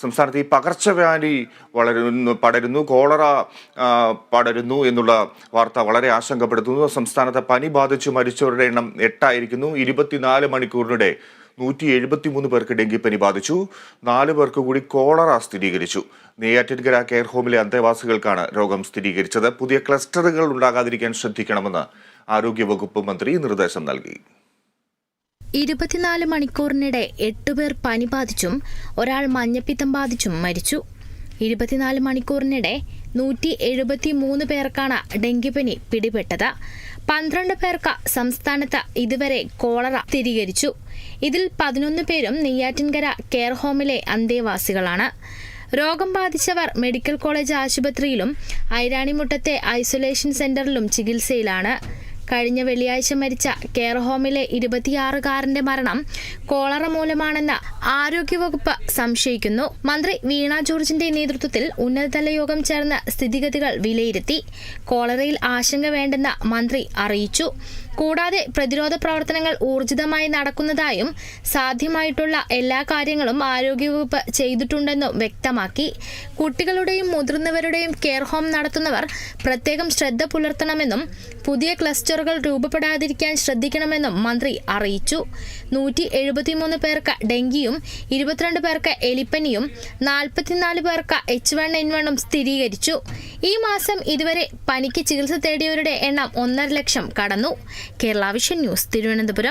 സംസ്ഥാനത്ത് ഈ പകർച്ചവ്യാധി വളരുന്നു പടരുന്നു കോളറ പടരുന്നു എന്നുള്ള വാർത്ത വളരെ ആശങ്കപ്പെടുത്തുന്നു. സംസ്ഥാനത്ത് പനി ബാധിച്ചു മരിച്ചവരുടെ എണ്ണം എട്ടായിരിക്കുന്നു. ഇരുപത്തിനാല് മണിക്കൂറിനിടെ നൂറ്റി എഴുപത്തി മൂന്ന് പേർക്ക് ഡെങ്കിപ്പനി ബാധിച്ചു. നാല് പേർക്ക് കൂടി കോളറ സ്ഥിരീകരിച്ചു. നെയ്യാറ്റിൻകര കെയർ ഹോമിലെ അന്തേവാസികൾക്കാണ് രോഗം സ്ഥിരീകരിച്ചത്. പുതിയ ക്ലസ്റ്ററുകൾ ഉണ്ടാകാതിരിക്കാൻ ശ്രദ്ധിക്കണമെന്ന് ആരോഗ്യവകുപ്പ് മന്ത്രി നിർദ്ദേശം നൽകി. ഇരുപത്തിനാല് മണിക്കൂറിനിടെ എട്ടുപേർ പനി ബാധിച്ചും ഒരാൾ മഞ്ഞപ്പിത്തം ബാധിച്ചും മരിച്ചു. ഇരുപത്തിനാല് മണിക്കൂറിനിടെ നൂറ്റി എഴുപത്തി മൂന്ന് പേർക്കാണ് ഡെങ്കിപ്പനി പിടിപെട്ടത്. പന്ത്രണ്ട് പേർക്ക് സംസ്ഥാനത്ത് ഇതുവരെ കോളറ സ്ഥിരീകരിച്ചു. ഇതിൽ പതിനൊന്ന് പേരും നെയ്യാറ്റിൻകര കെയർ ഹോമിലെ അന്തേവാസികളാണ്. രോഗം ബാധിച്ചവർ മെഡിക്കൽ കോളേജ് ആശുപത്രിയിലും ഐരാണിമുട്ടത്തെ ഐസൊലേഷൻ സെന്ററിലും ചികിത്സയിലാണ്. കഴിഞ്ഞ വെള്ളിയാഴ്ച മരിച്ച കെയർ ഹോമിലെ ഇരുപത്തിയാറുകാരന്റെ മരണം കോളറ മൂലമാണെന്ന് ആരോഗ്യവകുപ്പ് സംശയിക്കുന്നു. മന്ത്രി വീണ ജോർജിന്റെ നേതൃത്വത്തിൽ ഉന്നതതല യോഗം ചേർന്ന് സ്ഥിതിഗതികൾ വിലയിരുത്തി കോളറയിൽ ആശങ്ക വേണ്ടെന്ന് മന്ത്രി അറിയിച്ചു. കൂടാതെ പ്രതിരോധ പ്രവർത്തനങ്ങൾ ഊർജിതമായി നടക്കുന്നതായും സാധ്യമായിട്ടുള്ള എല്ലാ കാര്യങ്ങളും ആരോഗ്യവകുപ്പ് ചെയ്തിട്ടുണ്ടെന്നും വ്യക്തമാക്കി. കുട്ടികളുടെയും മുതിർന്നവരുടെയും കെയർ ഹോം നടത്തുന്നവർ പ്രത്യേകം ശ്രദ്ധ പുലർത്തണമെന്നും പുതിയ ക്ലസ്റ്ററുകൾ രൂപപ്പെടാതിരിക്കാൻ ശ്രദ്ധിക്കണമെന്നും മന്ത്രി അറിയിച്ചു. നൂറ്റി എഴുപത്തിമൂന്ന് പേർക്ക് ഡെങ്കിയും ഇരുപത്തിരണ്ട് പേർക്ക് എലിപ്പനിയും നാൽപ്പത്തിനാല് പേർക്ക് എച്ച് വൺ എൻ വണ്ണും സ്ഥിരീകരിച്ചു. ഈ മാസം ഇതുവരെ പനിക്ക് ചികിത്സ തേടിയവരുടെ എണ്ണം ഒന്നര ലക്ഷം കടന്നു. Kerala vision news Thiruvananthapuram.